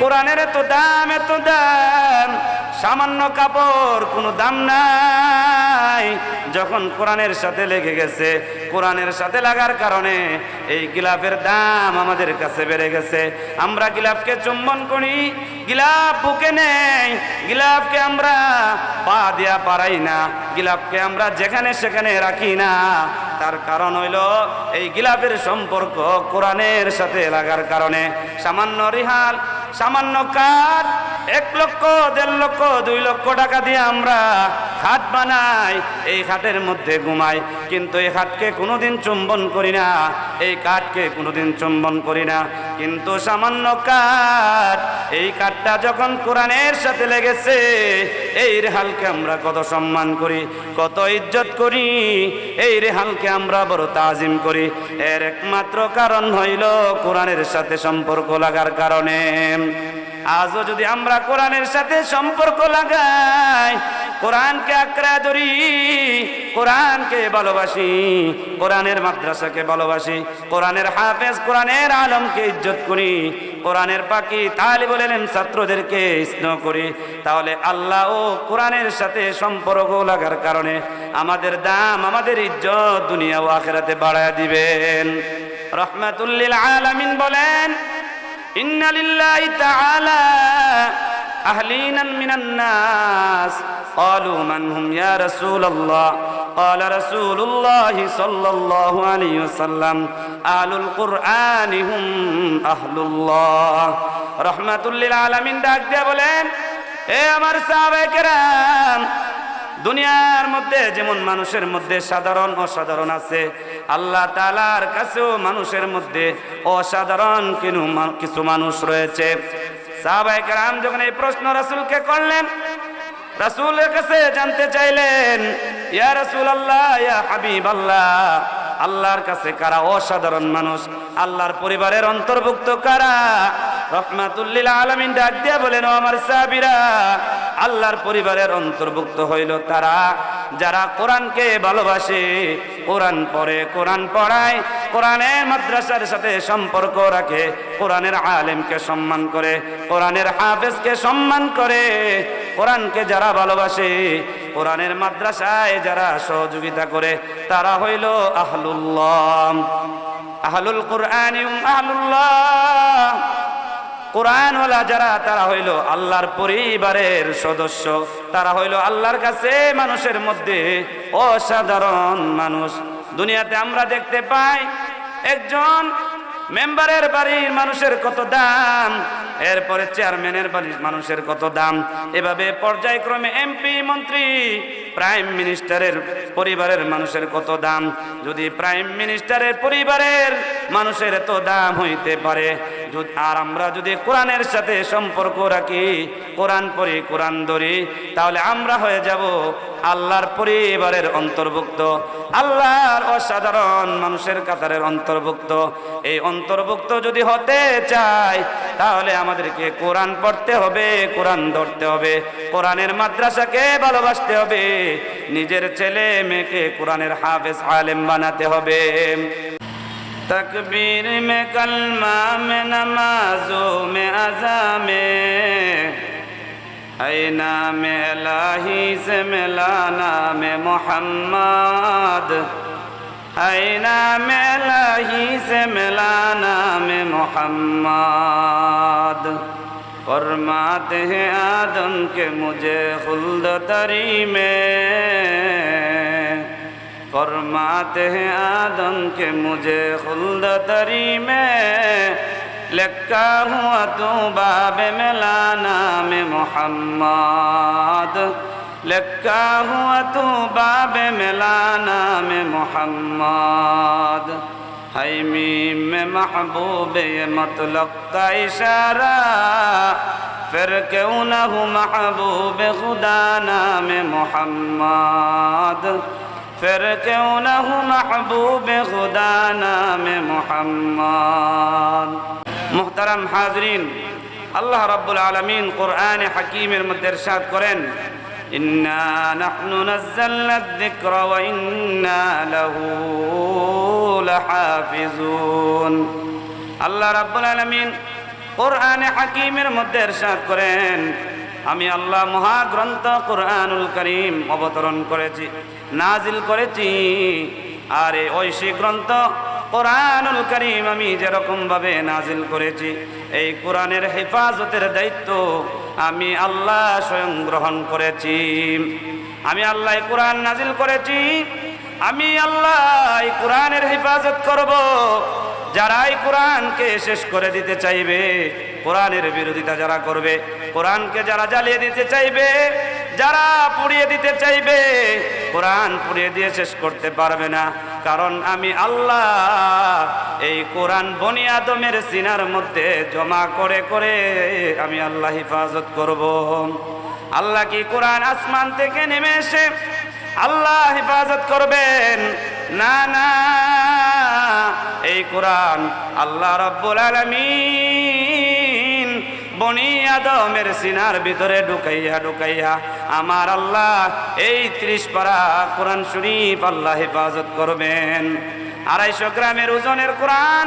কোরআনের এত দাম এত দাম, সামান্য কাপড় কোনো দাম নাই। যখন কোরআনের সাথে লেগে গেছে, কোরআনের সাথে লাগার কারণে এই গিলাফের দাম আমাদের কাছে বেড়ে গেছে। আমরা গিলাফকে চুম্বন করি, গিলাফ বুকে নেই, গিলাফকে আমরা পা দিয়া পারাই না, গিলাফকে আমরা যেখানে সেখানে রাখি না। তার কারণ হইল এই গিলাফের সম্পর্ক কোরআনের সাথে লাগার কারণে। সামান্য রিহাল সামান্য কাঠ, এক লক্ষ, দেড় লক্ষ, দুই লক্ষ টাকা দিয়ে আমরা খাট বানাই, এই খাটের মধ্যে ঘুমাই। কিন্তু এই খাটকে কোনোদিন চুম্বন করি না, এই কাঠকে কোনোদিন চুম্বন করি না। কিন্তু সামান্য কাঠ। এই কাঠটা যখন কোরআনের সাথে লেগেছে, এই রেহালকে আমরা কত সম্মান করি, কত ইজ্জত করি, এই রেহালকে আমরা বড় তাজিম করি। এর একমাত্র কারণ হইল কোরআনের সাথে সম্পর্ক লাগার কারণে। আজও যদি আমরা কোরআনের সাথে সম্পর্ক লাগাই কোরআনকে আক্রায় ধরি, কোরআনকে ভালোবাসি, কোরআনের মাদ্রাসাকে ভালোবাসি, কোরআনের হাফেজ, কোরআনের আলমকে ইজ্জত করি, কোরআনের পাখি তাহলে বলেন ছাত্রদেরকে স্নেহ করি। তাহলে আল্লাহ ও কোরআনের সাথে সম্পর্ক লাগার কারণে আমাদের দাম, আমাদের ইজ্জত দুনিয়া ও আখেরাতে বাড়ায় দিবেন। রহমাতুল্লিল আলামিন বলেন ইন্নালিল্লাহ তাআলা আহলিনান মিনান নাস। قالوا من هم يا رسول الله قال رسول الله صلى الله عليه وسلم أهل القرآن هم أهل الله رحمة للعالمين ডাক দিয়ে বলেন এ আমার সাহাবায়ে কেরাম দুনিয়ার মধ্যে যেমন মানুষের মধ্যে সাধারণ অসাধারণ আছে আল্লাহ তালার কাছেও মানুষের মধ্যে অসাধারণ কিনু কিছু মানুষ রয়েছে সাহাবাহিক রাম যখন এই প্রশ্ন রাসুলকে করলেন রাসুলের কাছে জানতে চাইলেন, ইয়া রাসুল আল্লাহ ইয়া হাবিব আল্লাহ আল্লাহর কাছে কারা অসাধারণ মানুষ? আল্লাহর পরিবারের অন্তর্ভুক্ত কারা? রহমাতুল্লিল আলমিন ডাক দিয়া বলেন আমার সাবিরা আল্লাহর পরিবারের অন্তর্ভুক্ত হইল তারা, যারা কোরআনকে ভালোবাসে। কোরআন পড়ে, কোরআন পড়ায় কোরআনের মাদ্রাসার সাথে সম্পর্ক রাখে, কোরআনের আলেমকে সম্মান করে, কোরআনের হাফেজকে সম্মান করে। কোরআনকে যারা ভালোবাসে, কোরআনের মাদ্রাসায় যারা সহযোগিতা করে, তারা হইল আহলুল্লাহ। আহলুল কোরআন আহলুল্লাহ। কোরআনওয়ালা যারা, তারা হইল আল্লাহর পরিবারের সদস্য। তারা হইল আল্লাহর কাছে মানুষের মধ্যে অসাধারণ মানুষ। দুনিয়াতে আমরা দেখতে পাই, একজন মেম্বারের বাড়ির মানুষের কত দাম এরপরে চেয়ারম্যানের মানুষের কত দাম? এভাবে পর্যায়ক্রমে এমপি মন্ত্রী প্রাইম মিনিস্টারের পরিবারের মানুষের কত দাম? যদি প্রাইম মিনিস্টারের পরিবারের মানুষের এত দাম হইতে পারে আর আমরা যদি কোরআনের সাথে সম্পর্ক রাখি, কোরআন পড়ি, কোরআন ধরি, তাহলে আমরা হয়ে যাব আল্লাহর পরিবারের অন্তর্ভুক্ত। আল্লাহর অসাধারণ মানুষের কাতারের অন্তর্ভুক্ত। এই অন্তর্ভুক্ত যদি হতে চাই তাহলে আমাদেরকে কোরআন পড়তে হবে, কোরআন ধরতে হবে। কোরআনের মাদ্রাসাকে ভালোবাসতে হবে। نجر چلے میں کے قرآن حافظ عالم بناتے ہو بے تکبیر میں کلمہ میں نمازوں میں عزا میں اینا میں الہی سے ملانا میں محمد اینا میں الہی سے ملانا میں محمد فرماتے ہیں آدم کے مجھے خلد تری میں۔ فرماتے ہیں آدم کے مجھے خلد تری میں۔ لکھا ہوا تو باب ملانا میں محمد۔ لکھا ہوا تو باب ملانا میں محمد۔ ہے میم محبوب مطلق کا اشارہ پھر کیوں نہ ہو محبوب خدا نام محمد پھر کیوں نہ ہو محبوب خدا نام محمد محترم حاضرین اللہ رب العالمین قرآن حکیمر مدرسات کریں মধ্যে ইরশাদ করেন ইন্না নাহনু নাজ্জালনা الذِّكْرَ وَإِنَّا لَهُ لَحَافِظُونَ আল্লাহ রাব্বুল আলামিন কোরআনে হাকিমের মধ্যে এরশাদ করেন আমি আল্লাহ মহাগ্রন্থ কোরআনুল করিম অবতরণ করেছি নাজিল করেছি আর এই ঐশী গ্রন্থ কোরআনুল করিম আমি যেরকম ভাবে নাজিল করেছি এই কোরআনের হেফাজতের দায়িত্ব আমি আল্লাহ স্বয়ং গ্রহণ করেছি। আমি আল্লাহ কোরআন নাজিল করেছি। আমি আল্লাহ কোরআনের হেফাজত করব। যারা এই কোরআনকে শেষ করে দিতে চাইবে, কোরআনের বিরোধিতা যারা করবে, কোরআনকে যারা জ্বালিয়ে দিতে চাইবে, যারা পুড়িয়ে দিতে চাইবে, কোরআন পুড়িয়ে দিয়ে শেষ করতে পারবে না। কারণ আমি আল্লাহ। এই কোরআন বনি আদমের সিনার মধ্যে জমা করে করে আমি আল্লাহ হিফাজত করব। আল্লাহ কি কোরআন আসমান থেকে নেমে এসে আল্লাহ হেফাজত করবেন? না না। এই কোরআন আল্লাহ রব্বুল আলামিন বনি আদমের সিনার ভিতরে ঢুকাইয়া ঢুকাইয়া আমার আল্লাহ এই ত্রিশ পারা কোরআন শরীফ আল্লাহ হেফাজত করবেন। আড়াইশো গ্রামের ওজনের কোরআন,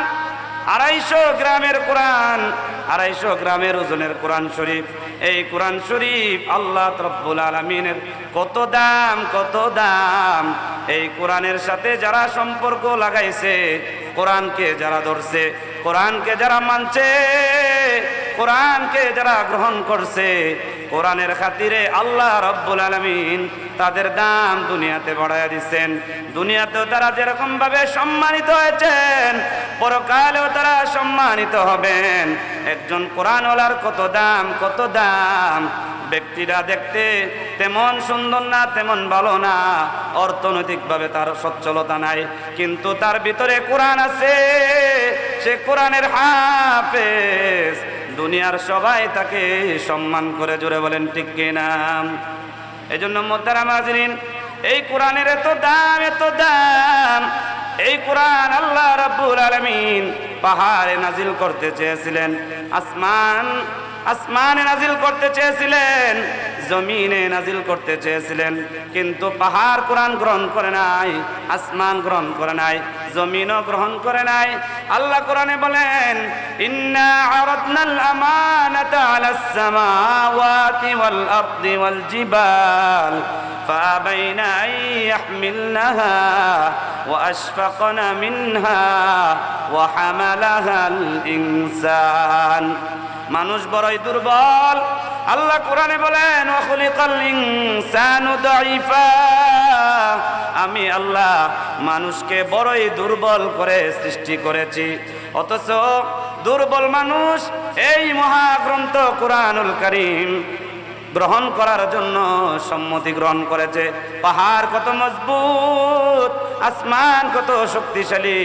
আড়াইশো গ্রামের কোরআন, আড়াইশো গ্রামের ওজনের কোরআন শরীফ। এই কোরআন শরীফ আল্লাহ রব্বুল আলমিনের কত দাম কত দাম। এই কোরআনের সাথে যারা সম্পর্ক লাগাইছে, কোরআনকে যারা ধরছে, কোরআনকে যারা মানছে, কোরআনকে যারা গ্রহণ করছে কোরআনের খাতিরে আল্লাহ রব্বুল আলমিন তাদের দাম দুনিয়াতে বাড়াইয়া দিচ্ছেন। দুনিয়াতেও তারা যেরকম ভাবে সম্মানিত হয়েছেন, পরকালেও তারা সম্মানিত হবেন। একজন কোরআনওয়ালার কত দাম কত দাম? ব্যক্তিরা দেখতে তেমন সুন্দর না, তেমন ভালো না। অর্থনৈতিকভাবে তার সচ্ছলতা নাই। কিন্তু তার ভিতরে কোরআন আছে, সে কোরআনের হাফেজ। দুনিয়ার সবাই তাকে সম্মান করে জোরে বলেন, ঠিক কিনা এই জন্য মোদ্দারা মাজরিন এই কোরআনের এত দাম এত দাম, এই কোরআন আল্লাহ রাব্বুল আলামিন পাহাড়ে নাজিল করতে চেয়েছিলেন। আসমান আসমানে নাজিল করতে চেয়েছিলেন জমিনে নাজিল করতে চেয়েছিলেন কিন্তু পাহাড় কোরআন গ্রহণ করে নাই আসমান গ্রহণ করে নাই জমিনও গ্রহণ করে নাই আল্লাহ কোরআনে বলেন ইন্না আরাদনাল আমানাতা আলাস সামাওয়াতি ওয়াল আরদি ওয়াল জিবাল فأبين أن يحملنها وأشفقن منها وحملها الإنسان মানুষ বড়ই দুর্বল। আল্লাহ কোরআনে বলেন আমি আল্লাহ মানুষকে বড়ই দুর্বল করে সৃষ্টি করেছি। অথচ দুর্বল মানুষ এই মহাগ্রন্থ কোরআনুল করিম গ্রহণ করার জন্য সম্মতি গ্রহণ করেছে। পাহাড় কত মজবুত, আসমান কত শক্তিশালী,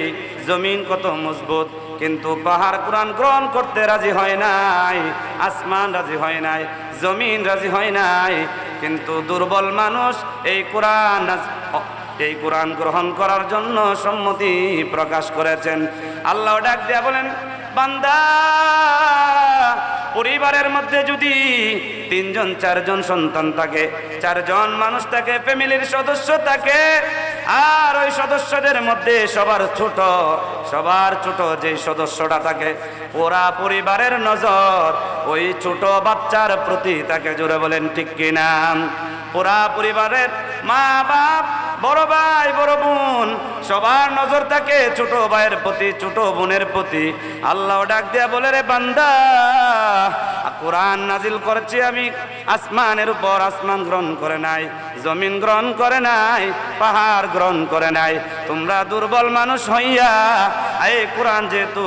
জমিন কত মজবুত, কিন্তু পাহাড় কোরআন গ্রহণ করতে রাজি হয় নাই, আসমান রাজি হয় নাই, জমিন রাজি হয় নাই, কিন্তু দুর্বল মানুষ এই কোরআন এই কোরআন গ্রহণ করার জন্য সম্মতি প্রকাশ করেছেন। আল্লাহ ডাক দিয়া বলেন, বান্দা পরিবারের মধ্যে যদি তিনজন, চারজন সন্তান থাকে, চারজন মানুষ থাকে, ফ্যামিলির সদস্য থাকে, আর ওই সদস্যদের মধ্যে সবার ছোট সবার ছোট যে সদস্যটা থাকে, ওরা পরিবারের নজর, ওই ছোট বাচ্চার প্রতি তাকে জোরে বলেন ঠিক কিনা? পুরা পরিবারের মা বাপ বড় ভাই, বড় বোন, সবার নজর থাকে ছোট ভাইয়ের প্রতি, ছোট বোনের প্রতি। আল্লাহ ডাক দিয়া বলে, রে বান্দা, কোরআন নাজিল করছি আমি, আসমানের উপর আসমান গ্রহণ করে নাই, জমিন গ্রহণ করে নাই, পাহাড় গ্রহণ করে নাই। তোমরা দুর্বল মানুষ হইয়া, এই কোরআন যেহেতু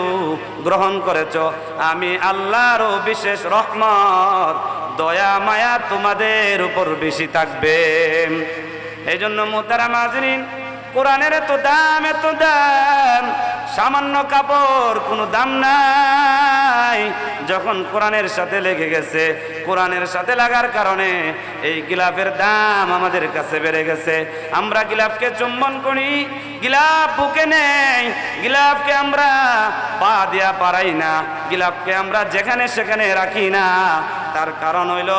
গ্রহণ করেছ, আমি আল্লাহরও বিশেষ রহমত, দয়া, মায়া তোমাদের উপর বেশি থাকবে। এই জন্য মোতারা মাজরিন কোরআনের এত দাম এত দাম সামান্য কাপড় কোনো দাম নাই। যখন কোরআনের সাথে লেগে গেছে, কোরআনের সাথে লাগার কারণে এই গিলাফের দাম আমাদের কাছে বেড়ে গেছে। আমরা গিলাফকে চুম্বন করি, গিলাফ বুকে নেই, গিলাফকে আমরা পা দিয়া পারাই না, গিলাফকে আমরা যেখানে সেখানে রাখি না। তার কারণ হইল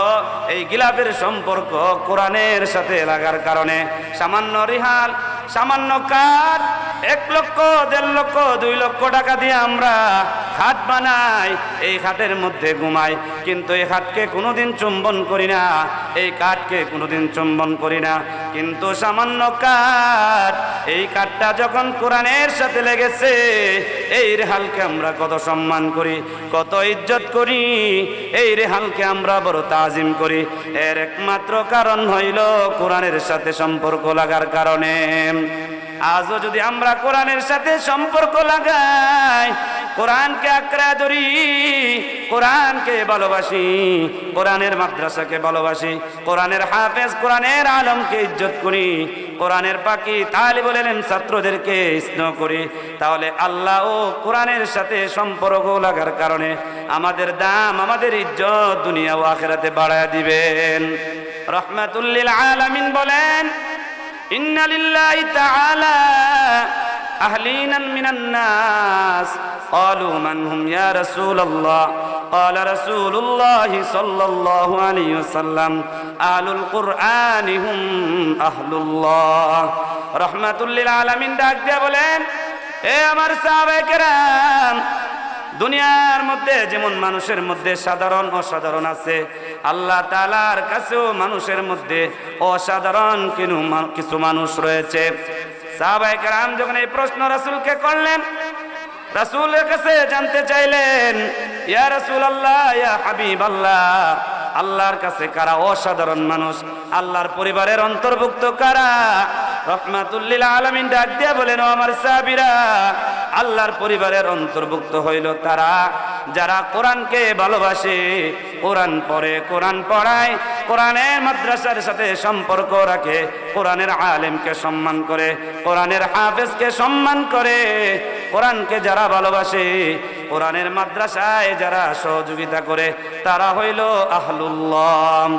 এই গিলাফের সম্পর্ক কোরআনের সাথে লাগার কারণে। সামান্য রিহাল, সামান্য কাঠ এক লক্ষ, দেড় লক্ষ, দুই লক্ষ টাকা দিয়ে আমরা খাট বানাই, এই খাটের মধ্যে ঘুমাই। কিন্তু এই খাটকে কোনোদিন চুম্বন করি না, এই কাঠকে কোনোদিন চুম্বন করি না। কিন্তু সামান্য কাঠ এই কাঠটা যখন কোরআনের সাথে লেগেছে, এই রেহালকে আমরা কত সম্মান করি, কত ইজ্জত করি, এই রেহালকে আমরা বড় তাজিম করি। এর একমাত্র কারণ হইল কোরআনের সাথে সম্পর্ক লাগার কারণে। আজও যদি আমরা কোরআনের সাথে সম্পর্ক লাগাই, কোরআনকে আঁকড়া ধরি, কোরআনকে ভালোবাসি, কোরআনের মাদ্রাসাকে ভালোবাসি, কোরআনের হাফেজ, কোরআনের আলমকে ইজ্জত করি, কোরআনের পাখি তাহলে বলেন ছাত্রদেরকে স্নেহ করি, তাহলে আল্লাহ ও কোরআনের সাথে সম্পর্ক লাগার কারণে আমাদের দাম, আমাদের ইজ্জত দুনিয়া ও আখেরাতে বাড়ায় দিবেন। রহমাতুল্লিল আলামিন বলেন ইন্না লিল্লাহি তাআলা أهلينا من الناس قالوا من هم يا رسول الله قال رسول الله صلى الله عليه وسلم أهل القرآن هم أهل الله رحمة للعالمين ডাক দিয়ে বলেন এ আমার সাহাবায়ে কেরাম দুনিয়ার মধ্যে যেমন মানুষের মধ্যে সাধারণ অসাধারণ আছে আল্লাহ তালার কাছেও মানুষের মধ্যে অসাধারণ কিনু কিছু মানুষ রয়েছে। সাহাবায়ে কেরাম যখন এই প্রশ্ন রাসূলকে করলেন, রাসূলের কাছে জানতে চাইলেন, ইয়া রাসূল আল্লাহ ইয়া হাবিব আল্লাহ আল্লাহর কাছে কারা অসাধারণ মানুষ? আল্লাহর পরিবারের অন্তর্ভুক্ত কারা? রহমাতুল্লিল আলামিন ডাক দিয়ে বলেন আমার সাহাবীরা আল্লাহর পরিবারের অন্তর্ভুক্ত হইল তারা। যারা কোরআনকে ভালোবাসে, কোরআন পড়ে, কোরআন পড়ায়, কোরআনের মাদ্রাসার সাথে সম্পর্ক রাখে, কোরআনের আলেমকে সম্মান করে, কোরআনের হাফেজকে সম্মান করে, কোরআনকে যারা ভালোবাসে, কোরআনের মাদ্রাসায় যারা সহযোগিতা করে, তারা হইল আহলুল্লাহ।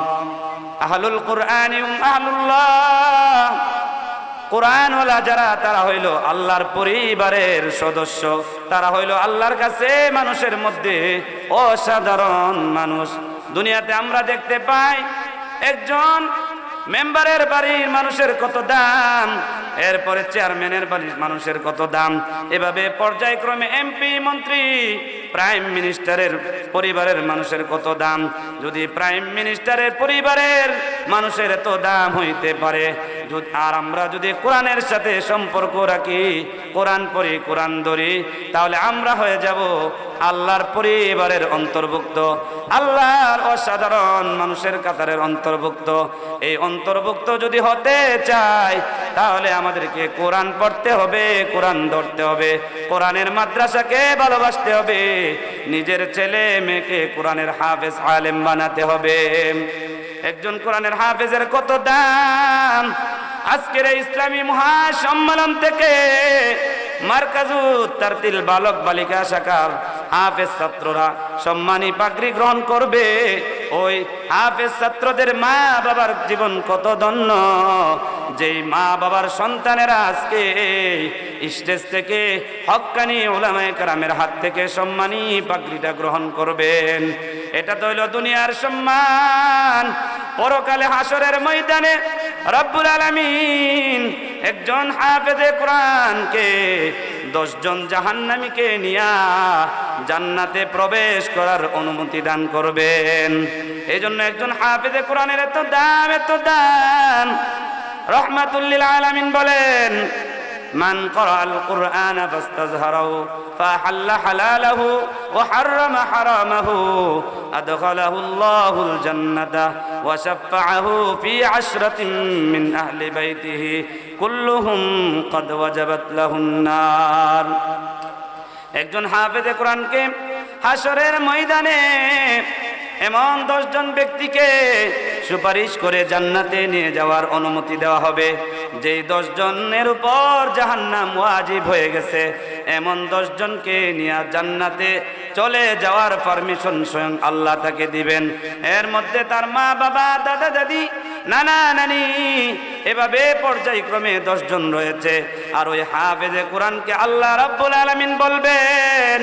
আহলুল কোরআন আহলুল্লাহ। কোরআনওয়ালা যারা, তারা হইল আল্লাহর পরিবারের সদস্য। তারা হইল আল্লাহর কাছে মানুষের মধ্যে অসাধারণ মানুষ। দুনিয়াতে আমরা দেখতে পাই একজন মেম্বারের বাড়ির মানুষের কত দাম এরপরে চেয়ারম্যানের বাড়ির মানুষের কত দাম? এভাবে পর্যায়ক্রমে এমপি, মন্ত্রী, প্রাইম মিনিস্টারের পরিবারের মানুষের কত দাম? যদি প্রাইম মিনিস্টারের পরিবারের মানুষের এত দাম হইতে পারে আর আমরা যদি কোরআনের সাথে সম্পর্ক রাখি, কোরআন পড়ি, কোরআন ধরি, তাহলে আমরা হয়ে যাব আল্লাহর পরিবারের অন্তর্ভুক্ত। আল্লাহর অসাধারণ মানুষের কাতারের অন্তর্ভুক্ত। এই অন্তর্ভুক্ত যদি হতে চাই তাহলে আমাদেরকে কোরআন পড়তে হবে, কোরআন ধরতে হবে, কোরআনের মাদ্রাসাকে ভালোবাসতে হবে, নিজের ছেলে মেয়েকে কোরআনের হাফেজ আলেম বানাতে হবে। একজন কোরআনের হাফেজের কত দাম? আজকের ইসলামী মহাসম্মেলন থেকে মার্কাজু, তারতিল বালক বালিকা শাখার হাফেজ ছাত্ররা সম্মানী পাগড়ি গ্রহণ করবে। ওই হাফেজ ছাত্রদের মা বাবার জীবন কত ধন্য। যেই মা বাবার সন্তানেরা আজকে স্টেজ থেকে হক্কানি ওলামায় কারামের হাত থেকে সম্মানী পাগড়িটা গ্রহণ করবেন। এটা তো হইল দুনিয়ার সম্মান। পরকালে হাসরের ময়দানে রব্বুল আলমিন একজন হাফেজে কোরআনকে দশজন জাহান্নামীকে নিয়া জান্নাতে প্রবেশ করার অনুমতি দান করবেন। এই জন্য একজন হাফেজে কোরআনের এত দাম এত দাম রহমাতুল্লিল আলমিন বলেন, মান করাল কোরআন ফাস্তাজহারাহু ফাহাল্লা হালালাহু ওয়া হাররামা হারামাহু আদখালাহুল্লাহুল জান্নাতা وشفعه في عشرة من أهل بيته كلهم قد وجبت له النار একজন হাফেজে কোরআনকে হাসরের ময়দানে এমন দশজন ব্যক্তিকে সুপারিশ করে জান্নাতে নিয়ে যাওয়ার অনুমতি দেওয়া হবে। যেই দশজনের উপর জাহান্নাম ওয়াজিব হয়ে গেছে, এমন দশজনকে নিয়ে জান্নাতে চলে যাওয়ার পারমিশন স্বয়ং আল্লাহ তাকে দিবেন। এর মধ্যে তার মা, বাবা, দাদা, দাদি, নানা, নানি এভাবে পর্যায়ক্রমে দশজন রয়েছে। আর ওই হাফেজে কোরআনকে আল্লাহ রাব্বুল আলামিন বলবেন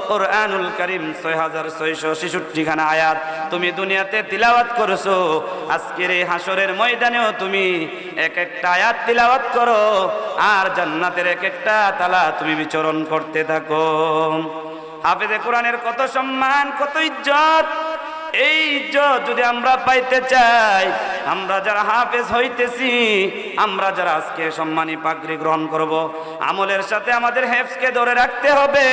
কোরআনুল করিম ছয় হাজার ছয়শো ছেষট্টিখানা আয়াত তুমি দুনিয়াতে তিলাওয়াত করেছ। আজকের এই হাসরের ময়দানেও তুমি এক একটা আয়াত তিলাওয়াত করো আর জান্নাতের এক একটা তালা তুমি বিচরণ করতে থাকো। হাফেজে কোরআনের কত সম্মান, কত ইজ্জত এই ইজ্জত যদি আমরা পাইতে চাই, আমরা যারা হাফেজ হইতেছি, আমরা যারা আজকে সম্মানী পাগড়ি গ্রহণ করব, আমলের সাথে আমাদের হেফসকে ধরে রাখতে হবে।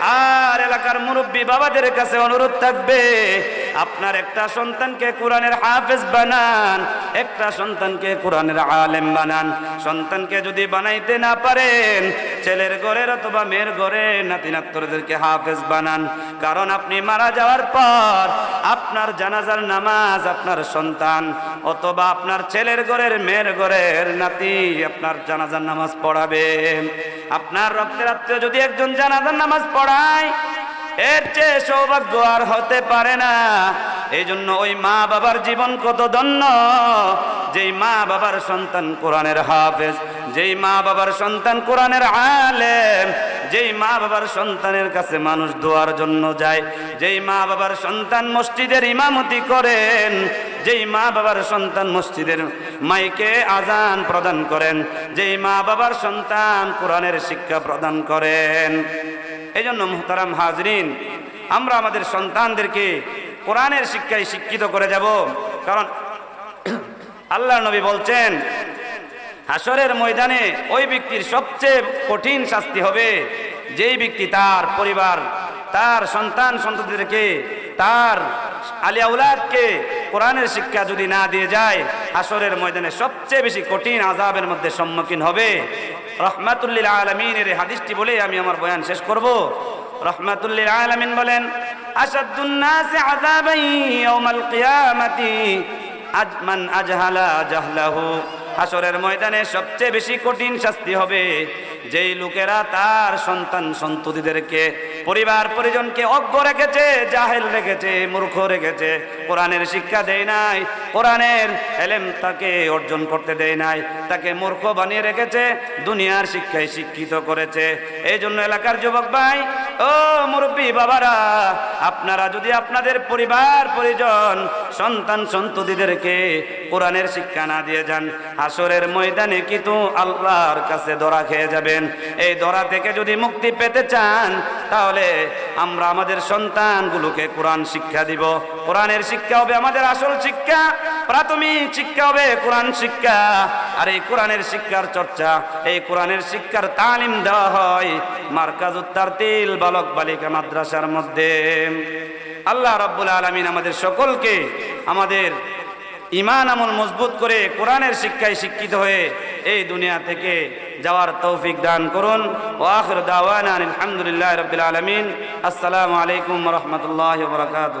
আর এলাকার মুরব্বী বাবাদের কাছে অনুরোধ থাকবে আপনার একটা সন্তানকে কোরআনের হাফেজ বানান, একটা সন্তানকে কোরআনের আলেম বানান। সন্তানকে যদি বানাইতে না পারেন, ছেলের ঘরের অথবা মেয়ের ঘরে নাতি নাত্তরদেরকে হাফেজ বানান। কারণ আপনি মারা যাওয়ার পর আপনার জানাজার নামাজ আপনার সন্তান, অথবা আপনার ছেলের ঘরের মেয়ের ঘরের নাতি আপনার জানাজার নামাজ পড়াবে। আপনার রক্তের আত্মীয় যদি একজন জানাজার নামাজ পড়ায় এর চেয়ে সৌভাগ্য আর হতে পারে না। এই জন্য ওই মা বাবার জীবন কত ধন্য। যেই মা বাবার সন্তান কোরআনের হাফেজ, যেই মা বাবার সন্তান কোরআনের আলেম, যেই মা বাবার সন্তানের কাছে মানুষ দোয়ার জন্য যায়, যেই মা বাবার সন্তান মসজিদের ইমামতি করেন, যেই মা বাবার সন্তান মসজিদের মাইকে আজান প্রদান করেন, যেই মা বাবার সন্তান কোরআনের শিক্ষা প্রদান করেন। এই জন্য মোহতারাম হাজরিন, আমরা আমাদের সন্তানদেরকে কোরআনের শিক্ষায় শিক্ষিত করে যাব। কারণ আল্লাহ নবী বলছেন হাসরের ময়দানে ওই ব্যক্তির সবচেয়ে কঠিন শাস্তি হবে, যেই ব্যক্তি তার পরিবার, তার সন্তান সন্ততিদেরকে তার আলিয়াউলাদকে কোরআনের শিক্ষা যদি না দিয়ে যায় হাসরের ময়দানে সবচেয়ে বেশি কঠিন আজাবের মধ্যে সম্মুখীন হবে। রহমাতুল্লিল আলমিনের হাদিসটি বলে আমি আমার বয়ান শেষ করব। রহমাতুল্লিল আলমিন বলেন আসাদুন্নাস আযাবান ইয়াউমাল কিয়ামাতি আজমান আজহালা জাহলাহু। হাসরের ময়দানে সবচেয়ে বেশি কঠিন শাস্তি হবে যেই লোকেরা তার সন্তান সন্ততিদেরকে পরিবার পরিজনকে অজ্ঞ রেখেছে, জাহেল রেখেছে, মূর্খ রেখেছে। কোরআনের শিক্ষা দেয় নাই, কোরআনের এলেম তাকে অর্জন করতে দেয় নাই, তাকে মূর্খ বানিয়ে রেখেছে, দুনিয়ার শিক্ষায় শিক্ষিত করেছে। এই জন্য এলাকার যুবক ভাই, ও মুরব্বী বাবারা, আপনারা যদি আপনাদের পরিবার পরিজন, সন্তান সন্ততিদেরকে কোরআনের শিক্ষা না দিয়ে যান, হাসরের ময়দানে কিন্তু আল্লাহর কাছে দরা খেয়ে যাবেন। এই দরা থেকে যদি মুক্তি পেতে চান তাহলে আমরা আমাদের সন্তানগুলোকে কোরআন শিক্ষা দিব। কোরআনের শিক্ষা হবে আমাদের আসল শিক্ষা, প্রাথমিক শিক্ষা হবে কোরআন শিক্ষা। আর এই কোরআনের শিক্ষার চর্চা, এই কোরআনের শিক্ষার তালিম দেওয়া হয় মার্কাজ উত্তার তিল বালক বালিকা মাদ্রাসার মধ্যে। আল্লাহ রাব্বুল আলমিন আমাদের সকলকে আমাদের ইমান আমল মজবুত করে কোরআনের শিক্ষায় শিক্ষিত হয়ে এই দুনিয়া থেকে যাওয়ার তৌফিক দান করুন। ও আখির দাওয়ানা আলহামদুলিল্লাহ রবিল আলমিন। আসসালামু আলাইকুম রহমতুল্লাহ বরকাত